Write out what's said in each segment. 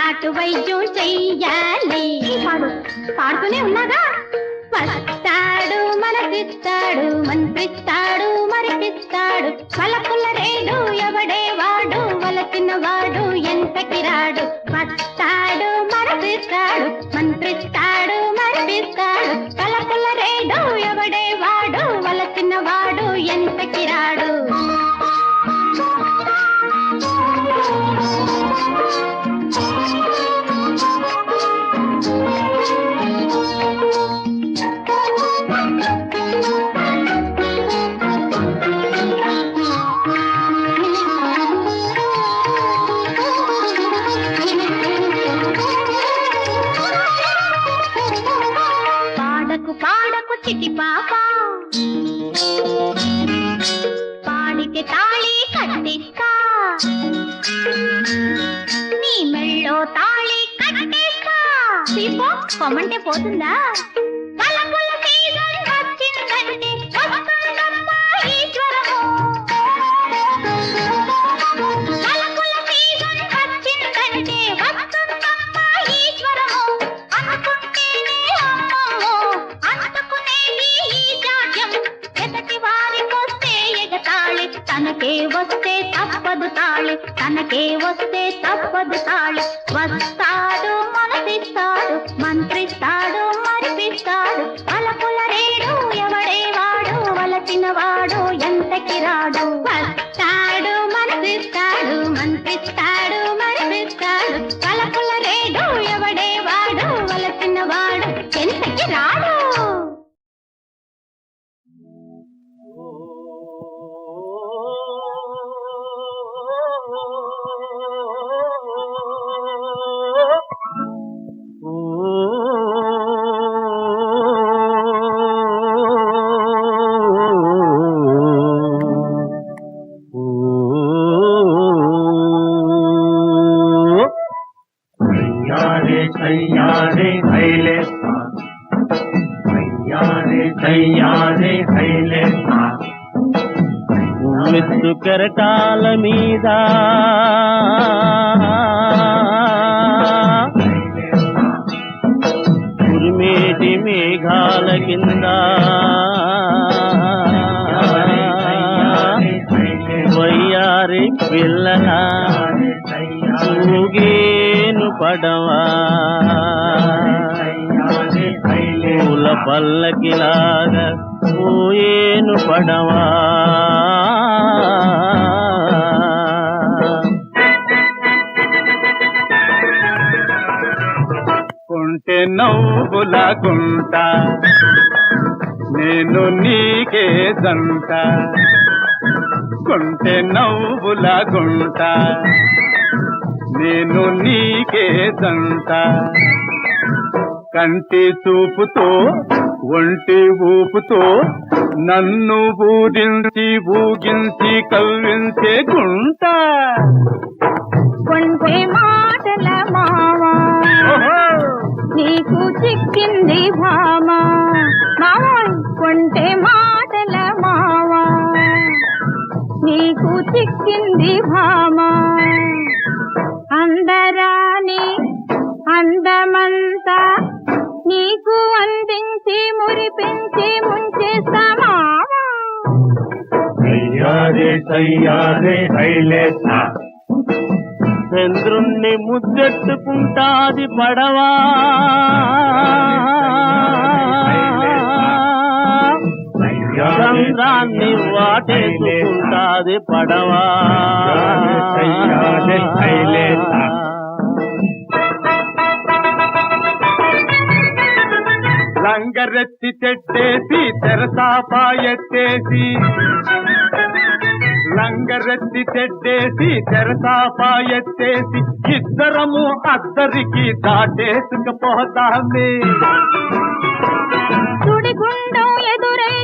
నాటు వైద్యం చెయ్యాలి. పాడు. పాడుతూనే ఉన్నాగా? వస్తాడు మనకిస్తాడు మనిపిస్తాడు మరిపిస్తాడు. పలపుల రేడు ఎవడే వాడు? వలసిన వాడు ఎంతకి రాడు వస్తాడు మనసిస్తాడు మంత్రిస్తాడు మరిపిస్తాడు. పలపుల రేడు ఎవడే వాడు? వలసిన వాడు ఎంతకి రాడు పాడకు చిటి పాప. పాడితే తాళి కట్టిస్తా. నీ మెళ్ళో తాళి కట్టిస్తా. దీపో పోతుందా? వస్తే తప్పదు తాళి తనకే వస్తే తప్పదు తాళి. వస్తాడు మనసిస్తాడు మంత్రిస్తాడు మరిపిస్తాడు. పలపుల రేడు ఎవడే వాడు వలసిన వాడు ఎంతకి రాడు? వస్తాడు మనసిస్తాడు మంత్రిస్తాడు మరిపిస్తాడు. పలపుల రేడు ఎవడే వాడు వలసిన వాడు ఎంతకి రాడు? పిల్లల ఊగేను పడవా. పూల పల్లకిలాగా పోయేను పడవా. కుంటే నవ్వుల గుంట నేను నీకే దంట కుంటే నవ్వుల గుంట. నేను నీకే దంట కంటి చూపుతో ఒంటి ఊపుతో నన్ను ఊరించి ఊగించి కవ్వించే గుంట. కొంటే మాటల మావా! నీకు చిక్కింది భామా. మావోయ్ కొంటే మావా నీకు చిక్కింది భామా. అందరాని అందమంతా నీకు అందించి మురిపించి ముంచేస్తా మావా సయ్యారే చంద్రుణ్ణి ముద్దెట్టుకుంటాది పడవా. చంద్రాన్ని వాటేసుకుంటాది పడవా. లంగరెత్తి చెట్టేసి తెరసాపా ఎత్తేసి లంగరెత్తి తెడ్డేసి తెరసాపా ఇద్దరము అద్దరికి దాటేసుకుపోతామే. సుడిగుండం ఎదురై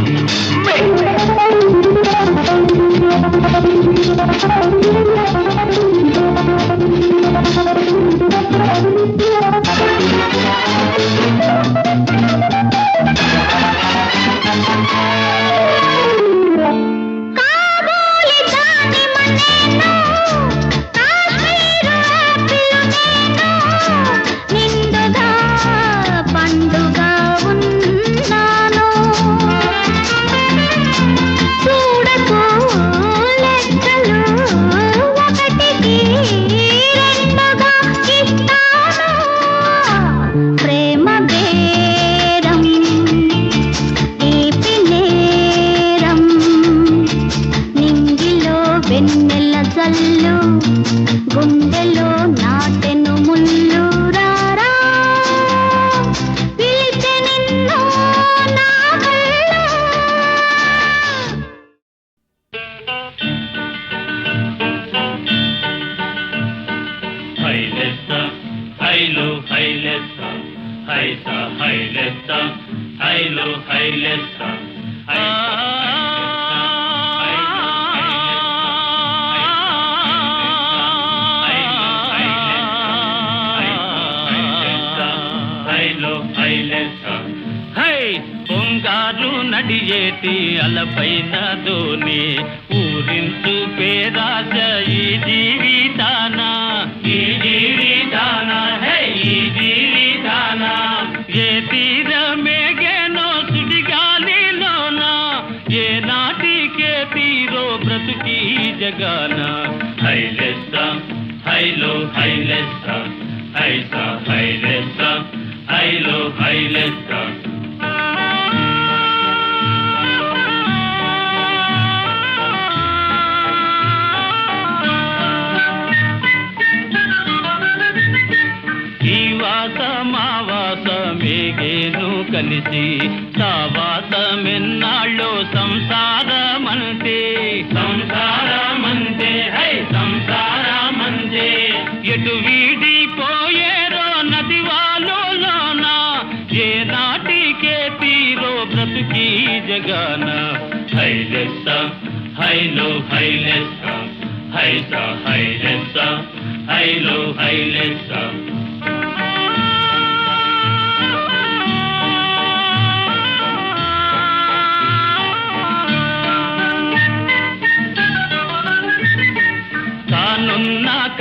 Mẹ. నడియేటి అలపైన దోని కలిసి సావాసమెన్నాళ్ళో సంసారమంటే సంసారమంటే హై సంసారమంటే ఎటు వీడిపోయేరో నది వాలోన ఏ నాటికే తీరో బ్రతుకి జగాన? హైలెస్స హైలో హైలెస్స హైస హైలెస్స హైలో హైలెస్స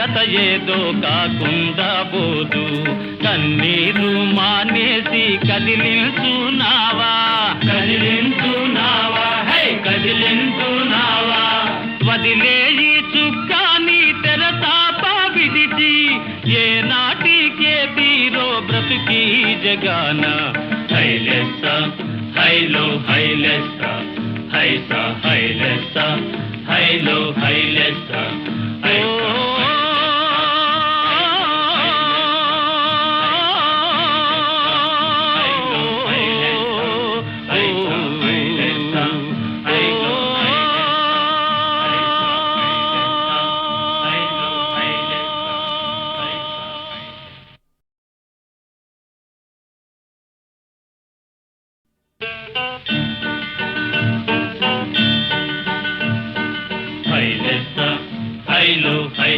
కథ ఏదో కాకుండా పోదు. కన్నీరు మానేసి కదిలించున్నావా కదిలించున్నావా హై కదిలించున్నావా వదిలేయి చుక్కాని తెరతాప విడిచి ఏ నాటికే తీరో బ్రతుకి జగాన. హైలెస్స హైలో హైలెస్స హైస హైలెస్స హైలో హైలెస్స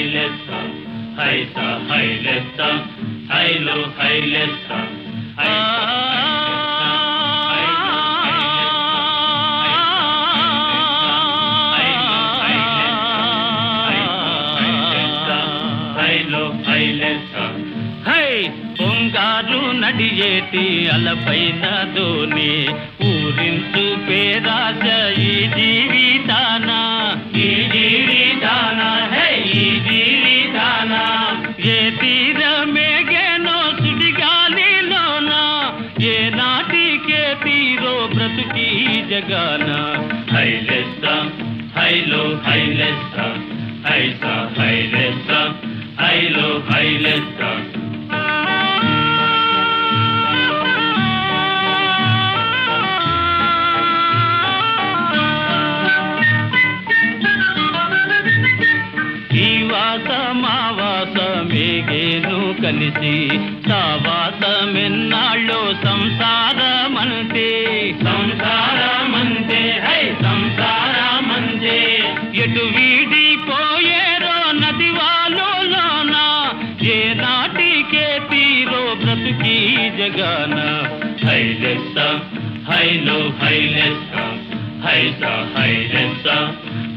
హైలో హైలెస్స హైస హైలెస్స హైలో హైలెస్స హైలో హైలెస్స హై పొంగారు నడియేటి అలపైన దోని ఊరించు పేరాజ ఈ జీవితాన తీరో బ్రతుకి జగాన హైలెస్స హైలో హైలెస్స హైస హైలెస్స హైలో హైలెస్స ఈ వాస మా వాస మేగేను కలిసి సావాసమెన్నాళ్ళో సంసారమంటే బ్రతుకి జగాన హైలెస్స హైలో హైలెస్స హైస హైలెస్స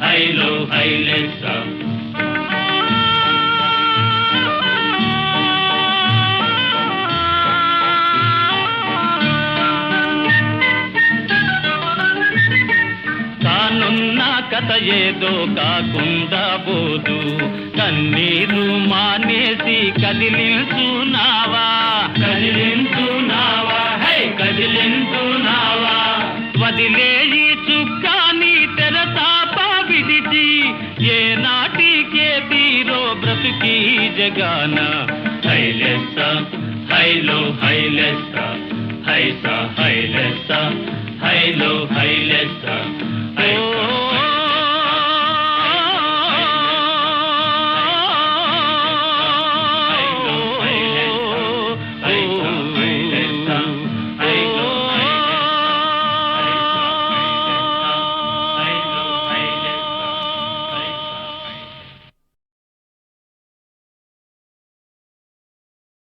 హైలో హైలెస్స కానున్న కథ ఏదో కాకుండా పోదు కన్నీరు మానేసి కదిలించున్నావా కదిలించున్నావా హై కదిలించున్నావా వదిలేయి చుక్కాని తెరతాప విడిచి ఏ నాటికే తీరో బ్రతుకి జగాన. హైలెస్స హైలో హైలెస్స హైస హైలెస్స హైలో హైలెస్స